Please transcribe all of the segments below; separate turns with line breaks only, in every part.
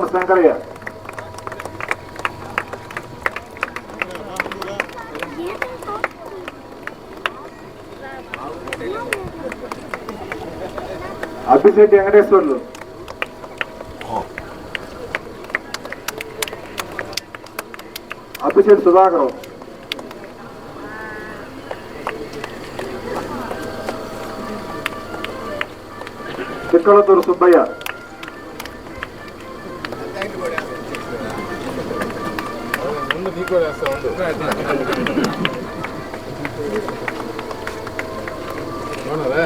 గురంకొండ శంకరయ్య. అభిశెట్టి వెంకటేశ్వర్లు. అభిశెట్టి సుధాకరం. చిక్కలతూరు సుబ్బయ్య.
అవునరా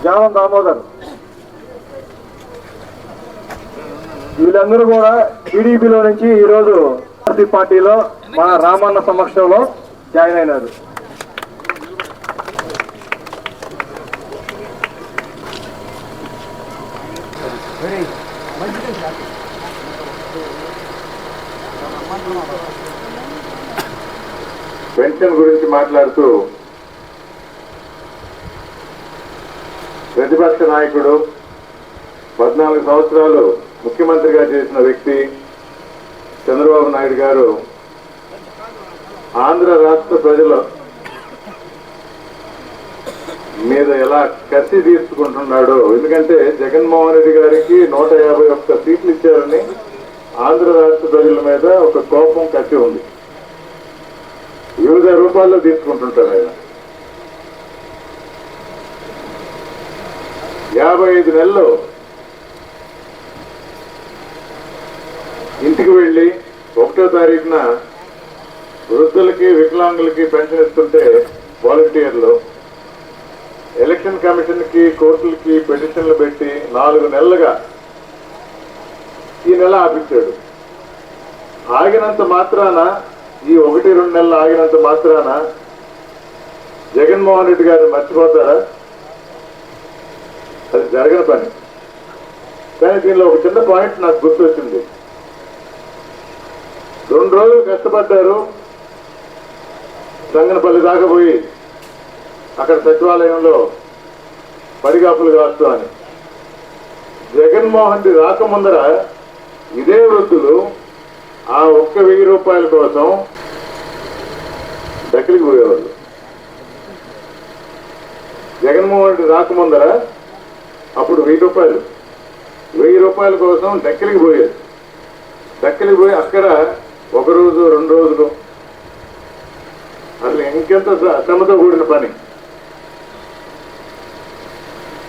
జ్ఞానం దామోదర్. వీళ్ళందరూ కూడా టీడీపీలో నుంచి ఈరోజు పార్టీ పార్టీలో మన రామన్న సమక్షంలో జాయిన్ అయినారు.
పెన్షన్ గురించి మాట్లాడుతూ ప్రతిపక్ష నాయకుడు పద్నాలుగు సంవత్సరాలు ముఖ్యమంత్రిగా చేసిన వ్యక్తి చంద్రబాబు నాయుడు గారు ఆంధ్ర రాష్ట్ర ప్రజల మీద ఎలా కసి తీసుకుంటున్నాడో. ఎందుకంటే జగన్మోహన్ రెడ్డి గారికి నూట యాభై ఒక్క సీట్లు ఇచ్చారని ఆంధ్ర రాష్ట్ర ప్రజల మీద ఒక కోపం కసి ఉంది. వివిధ రూపాల్లో తీసుకుంటుంటారు ఆయన. యాభై ఐదు నెలలు ఇంటికి వెళ్ళి ఒకటో తారీఖున వృద్ధులకి వికలాంగులకి పెన్షన్ ఇస్తుంటే వాలంటీర్లు ఎలక్షన్ కమిషన్కి కోర్టులకి పిటిషన్లు పెట్టి నాలుగు నెలలుగా ఈ నెల ఆపించాడు. ఆగినంత మాత్రాన ఈ ఒకటి రెండు నెలలు ఆగినంత మాత్రాన జగన్మోహన్ రెడ్డి గారిని మర్చిపోతారా? అది జరగని పని. కానీ దీనిలో ఒక చిన్న పాయింట్ నాకు గుర్తొచ్చింది. రెండు రోజులు కష్టపడ్డారు. సంగనపల్లి దాకా పోయి అక్కడ సచివాలయంలో పడిగాపులు కాస్తూ అని జగన్మోహన్ రెడ్డి రాకముందర ఇదే వృద్ధులు ఆ ఒక్క వెయ్యి రూపాయల కోసం దగ్గరికి పోయేవాళ్ళు. జగన్మోహన్ రెడ్డి రాకముందర అప్పుడు వెయ్యి రూపాయలు. వెయ్యి రూపాయల కోసం డక్కలికి పోయేది డక్కలికి పోయి అక్కడ ఒక రోజు రెండు రోజులు అసలు ఇంకెంత శ్రమతో కూడిన పని.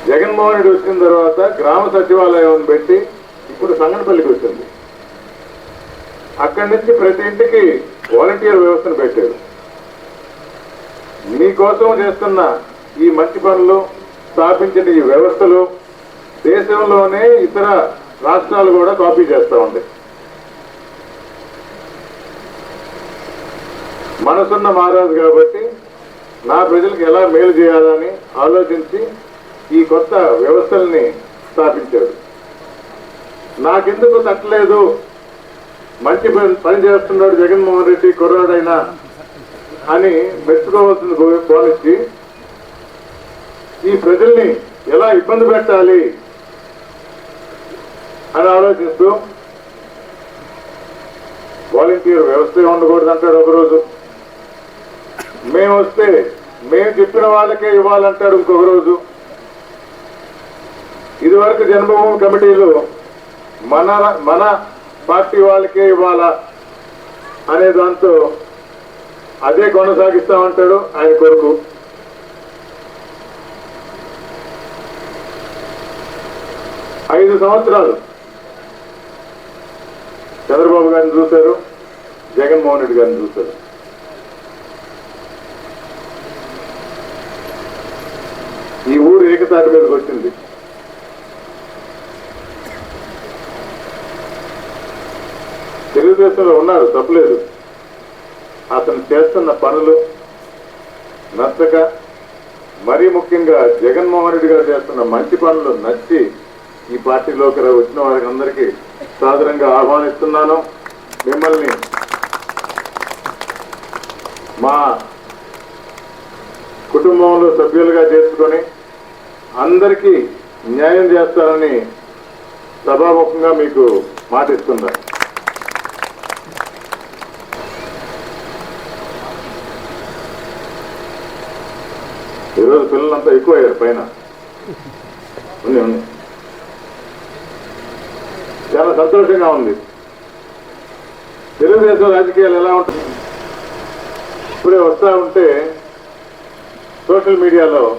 జగన్మోహన్ రెడ్డి వచ్చిన తర్వాత గ్రామ సచివాలయం పెట్టి ఇప్పుడు సంగనపల్లికి వచ్చింది. అక్కడి నుంచి ప్రతి ఇంటికి వాలంటీర్ వ్యవస్థను పెట్టారు. మీకోసం చేస్తున్న ఈ మంచి పనులు స్థాపించిన ఈ వ్యవస్థలు దేశంలోనే ఇతర రాష్ట్రాలు కూడా కాపీ చేస్తూ ఉంటాయి మనసున్న మహారాజు కాబట్టి నా ప్రజలకు ఎలా మేలు చేయాలని ఆలోచించి ఈ కొత్త వ్యవస్థల్ని స్థాపించాడు. నాకెందుకు తట్టలేదు? మంచి పని పని చేస్తున్నాడు జగన్మోహన్ రెడ్డి కుర్రాడైనా అని మెచ్చుకోవాల్సింది పో- పోనిచ్చి ఈ ప్రజల్ని ఎలా ఇబ్బంది పెట్టాలి అని ఆలోచిస్తూ వాలంటీర్ వ్యవస్థ ఉండకూడదు అంటాడు ఒకరోజు. మేము వస్తే మేము చెప్పిన వాళ్ళకే ఇవ్వాలంటారు ఇంకొక రోజు. ఇదివరకు జన్మభూమి కమిటీలు మన మన పార్టీ వాళ్ళకే ఇవ్వాలా అనే దాంతో అదే కొనసాగిస్తామంటాడు ఆయన కొరకు ఐదు సంవత్సరాలు చంద్రబాబు గారిని చూశారు జగన్మోహన్ రెడ్డి గారిని చూశారు. ఈ ఊరు ఏకతాటి మీదకి వచ్చింది. తెలుగుదేశంలో ఉన్నారు తప్పలేదు. అతను చేస్తున్న పనులు నచ్చక మరీ ముఖ్యంగా జగన్మోహన్ రెడ్డి గారు చేస్తున్న మంచి పనులు నచ్చి ఈ పార్టీలోకి రా- వచ్చిన వారికి అందరికీ సాదరంగా ఆహ్వానిస్తున్నాను. మిమ్మల్ని మా కుటుంబంలో సభ్యులుగా చేసుకొని అందరికీ న్యాయం చేస్తారని సభాముఖంగా మీకు మాటిస్తున్నా. ఈరోజు పిల్లలంతా ఎక్కువ అయ్యారు పైన. ఉంది ఉంది. చాలా సంతోషంగా ఉంది. తెలుగుదేశం రాజకీయాలు ఎలా ఉంటుంది ఇప్పుడే వస్తూ ఉంటే సోషల్ మీడియాలో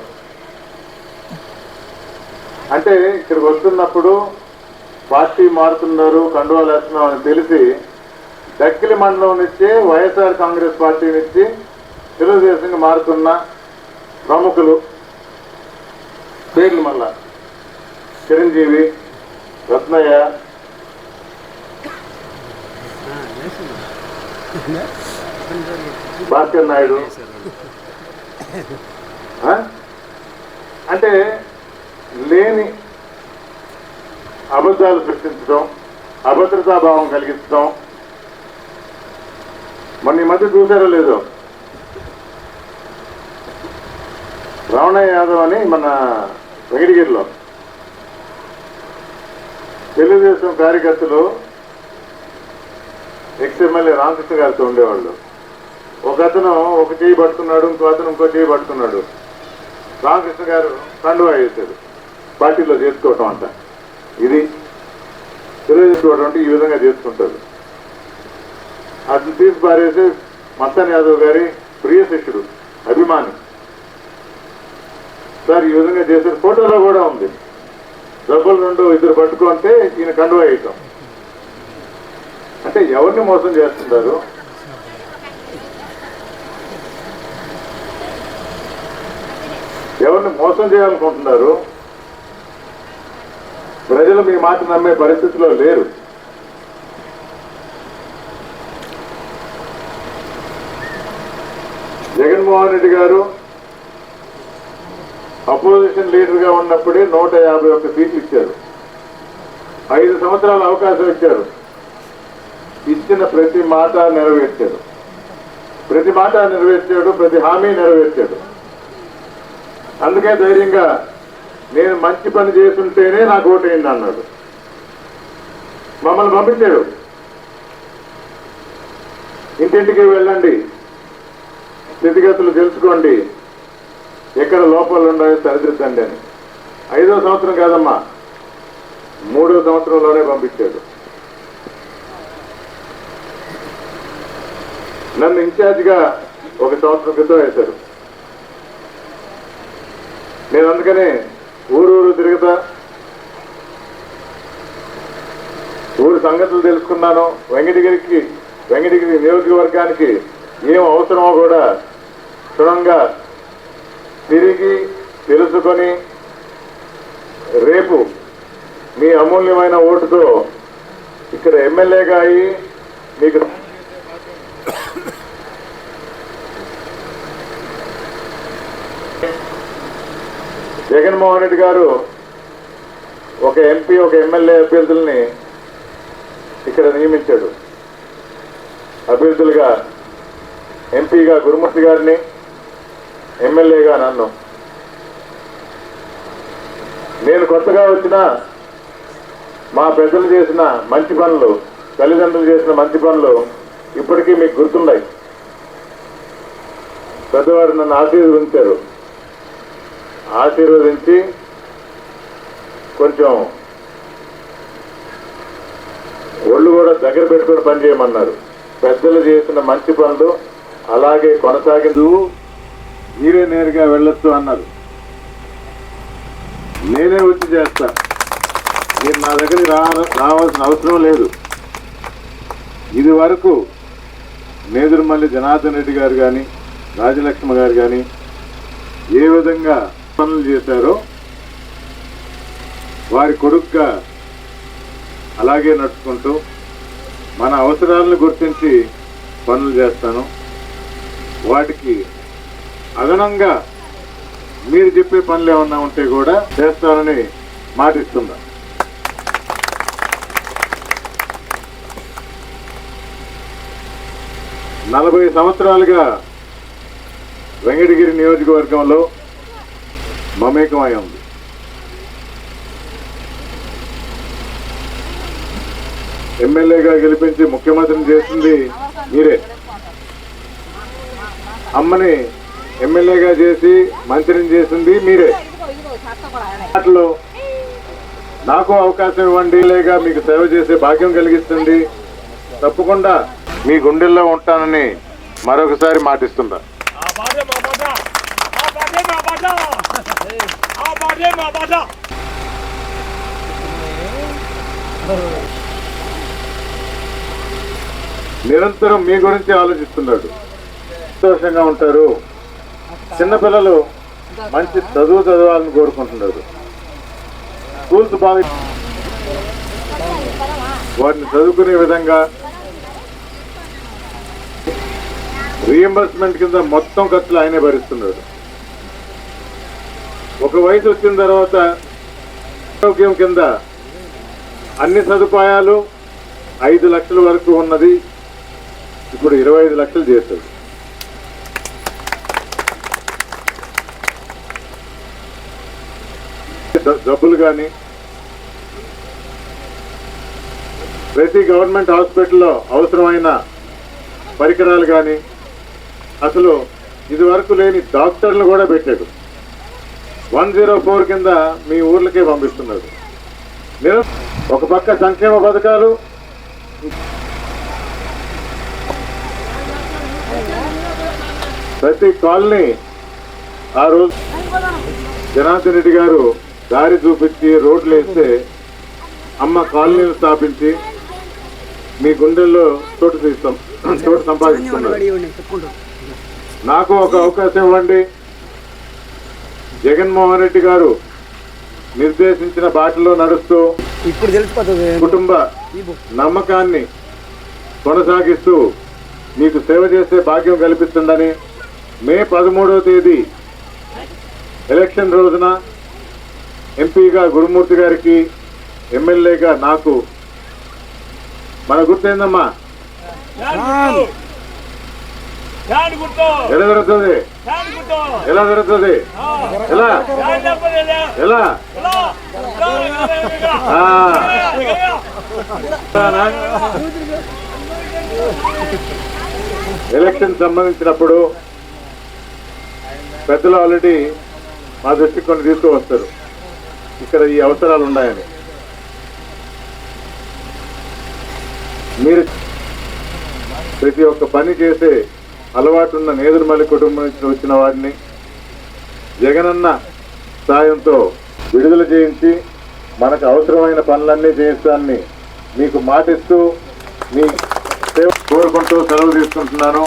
అంటే ఇక్కడికి వస్తున్నప్పుడు పార్టీ మారుతున్నారు కండువాలు వేస్తున్నాం అని తెలిసి దక్కిలి మండలం నుంచి వైఎస్ఆర్ కాంగ్రెస్ పార్టీ నుంచి తెలుగుదేశంగా మారుతున్న ప్రముఖులు పేర్లు మళ్ళా. చిరంజీవి రత్నయ్య. భాస్కర్ నాయుడు? అంటే లేని అబద్ధాలు సృష్టించడం అభద్రతాభావం కలిగించడం మొన్న ఈ మధ్య చూసారో లేదో? రావణయ్య యాదవ్ అని మన వెంకటగిరిలో తెలుగుదేశం కార్యకర్తలు ఎక్స్ఎమ్మెల్యే రామకృష్ణ గారితో ఉండేవాళ్ళు. ఒక అతను ఒక చేయి పట్టుకున్నాడు ఇంకో అతను ఇంకో చేయి పట్టుకున్నాడు. రామకృష్ణ గారు కండువా వేశారు. పార్టీలో చేసుకోవటం అంట. ఇది తెలుగుదేశం అంటే ఈ విధంగా చేసుకుంటారు అతను తీసి పారేసి మత్తన్ యాదవ్ గారి ప్రియ శిష్యుడు అభిమాని. సార్ ఈ విధంగా చేసే ఫోటోలో కూడా ఉంది. డబ్బులు రెండు ఇద్దరు పట్టుకుంటే ఈయన కండువా వేయటం. అంటే ఎవరిని మోసం చేస్తుంటారు? ఎవరిని మోసం చేయాలనుకుంటున్నారు? ప్రజలు మీ మాట నమ్మే పరిస్థితిలో లేరు. జగన్మోహన్ రెడ్డి గారు అపోజిషన్ లీడర్గా ఉన్నప్పుడే నూట యాభై ఒక్క సీట్లు ఇచ్చారు. ఐదు సంవత్సరాల అవకాశం ఇచ్చారు. ఇచ్చిన ప్రతి మాట నెరవేర్చాడు ప్రతి మాట నెరవేర్చాడు ప్రతి హామీ నెరవేర్చాడు. అందుకే ధైర్యంగా నేను మంచి పని చేస్తుంటేనే నాకు ఓటేయండి అన్నాడు మమ్మల్ని పంపించాడు ఇంటింటికి వెళ్ళండి. స్థితిగతులు తెలుసుకోండి. ఎక్కడ లోపాలు ఉన్నాయో సరిదిద్దండి అని. ఐదో సంవత్సరం కాదమ్మా. మూడో సంవత్సరంలోనే పంపించాడు. నన్ను ఇన్ఛార్జిగా ఒక సంవత్సరం క్రితం వేశారు. నేను అందుకనే ఊరు ఊరు తిరుగుతా ఊరు సంగతులు తెలుసుకున్నాను. వెంకటగిరికి వెంకటగిరి నియోజకవర్గానికి ఏం అవసరమో కూడా క్షుణ్ణంగా తిరిగి తెలుసుకొని రేపు మీ అమూల్యమైన ఓటుతో ఇక్కడ ఎమ్మెల్యేగా అయ్యి మీకు జగన్మోహన్ రెడ్డి గారు ఒక ఎంపీ ఒక ఎమ్మెల్యే అభ్యర్థుల్ని ఇక్కడ నియమించాడు. అభ్యర్థులుగా ఎంపీగా గురుమూర్తి గారిని ఎమ్మెల్యేగా నన్ను. నేను కొత్తగా వచ్చిన మా పెద్దలు చేసిన మంచి పనులు తల్లిదండ్రులు చేసిన మంచి పనులు ఇప్పటికీ మీకు గుర్తున్నాయి పెద్దవారు నన్ను ఆశీర్వదించారు. ఆశీర్వదించి కొంచెం కూడా దగ్గర పెట్టుకుని పనిచేయమన్నారు పెద్దలు చేసిన మంచి పనులు అలాగే కొనసాగిందు మీరే నేరుగా వెళ్ళొచ్చు అన్నారు. నేనే వచ్చి చేస్తా. మీరు నా దగ్గరికి రా రావాల్సిన అవసరం లేదు. ఇది వరకు నేదురుమల్లి జనార్దన్ రెడ్డి గారు కానీ రాజలక్ష్మి గారు కానీ ఏ విధంగా పనులు చేశారో వారి కొడుకుగా అలాగే నడుచుకుంటూ మన అవసరాలను గుర్తించి పనులు చేస్తాను. వాటికి అదనంగా మీరు చెప్పే పనులు ఏమన్నా ఉంటే కూడా చేస్తానని మాటిస్తున్నా. నలభై సంవత్సరాలుగా వెంకటగిరి నియోజకవర్గంలో మమేకమై ఉంది. ఎమ్మెల్యేగా గెలిపించి ముఖ్యమంత్రిని చేసింది మీరే. అమ్మని ఎమ్మెల్యేగా చేసి మంత్రిని చేసింది మీరే. వాటిలో నాకు అవకాశం ఇవ్వండి లేగా మీకు సేవ చేసే భాగ్యం కలిగిస్తుంది. తప్పకుండా మీ గుండెల్లో ఉంటానని మరొకసారి మాటిస్తుందా
Oh బాటే మా బాట ఆ బాటే మా బాట ఆ బాటే మా బాట
నిరంతరం మీ గురించి ఆలోచిస్తున్నాడు. సంతోషంగా ఉంటారు. చిన్నపిల్లలు మంచి చదువు చదవాలని కోరుకుంటున్నారు. స్కూల్స్ బాగా వారిని చదువుకునే విధంగా రీఎంబర్స్మెంట్ కింద మొత్తం ఖర్చులు ఆయనే భరిస్తున్నాడు. ఒక వయసు వచ్చిన తర్వాత ఆరోగ్యం కింద అన్ని సదుపాయాలు ఐదు లక్షల వరకు ఉన్నది. ఇప్పుడు ఇరవై ఐదు లక్షలు చేశాడు డబ్బులు కానీ ప్రతి గవర్నమెంట్ హాస్పిటల్లో అవసరమైన పరికరాలు కానీ అసలు ఇది వరకు లేని డాక్టర్లు కూడా పెట్టాడు వన్ జీరో ఫోర్ కింద మీ ఊర్లకే పంపిస్తున్నారు. నేను ఒక పక్క సంక్షేమ పథకాలు ప్రతి కాలనీ ఆ రోజు జనార్దన్ రెడ్డి గారు దారి చూపించి రోడ్లు వేస్తే అమ్మ కాలనీలు స్థాపించి మీ గుండెల్లో చోటు తీస్తాం చోటు సంపాదిస్తున్నారు. నాకు ఒక అవకాశం ఇవ్వండి. జగన్మోహన్ రెడ్డి గారు నిర్దేశించిన బాటలో నడుస్తూ
ఇప్పుడు తెలిసిపోతుంది.
కుటుంబ నమ్మకాన్ని కొనసాగిస్తూ మీకు సేవ చేసే భాగ్యం కల్పిస్తుందని మే పదమూడవ తేదీ ఎలక్షన్ రోజున ఎంపీగా గురుమూర్తి గారికి ఎమ్మెల్యేగా నాకు. మన గుర్తేందమ్మా? ఎలా
గుర్తు.
ఎలా జరుగుతుంది? ఎలా? ఎలా? ఎలక్షన్ సంబంధించినప్పుడు పెద్దలు ఆల్రెడీ మా దృష్టికి కొన్ని తీసుకువస్తారు. ఇక్కడ ఈ అవసరాలు ఉన్నాయని. మీరు ప్రతి ఒక్క పని చేసే అలవాటున్న నేదురుమల్లి కుటుంబం నుంచి వచ్చిన వాడిని జగనన్న సాయంతో విడుదల చేయించి మనకు అవసరమైన పనులన్నీ చేయిస్తానని మీకు మాటిస్తూ మీ సేవ కోరుకుంటూ సెలవు తీసుకుంటున్నాను.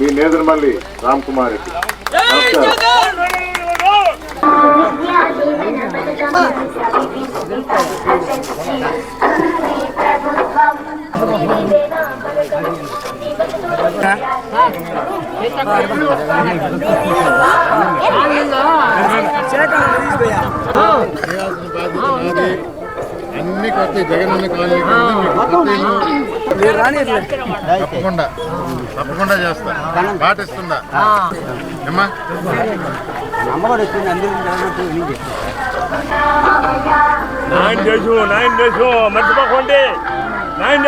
మీ నేదురుమల్లి రామ్ కుమార్ రెడ్డి. నమస్కారం
చేయాల్సిన బాధ్యత నాది అన్ని కొత్త జగనన్న కాలనీ తప్పకుండా. తప్పకుండా. చేస్తా. పాటిస్తుందా
వచ్చింది అందరూ
నైన్ డేస్ నైన్ డేస్ మర్చిపోకండి నైన్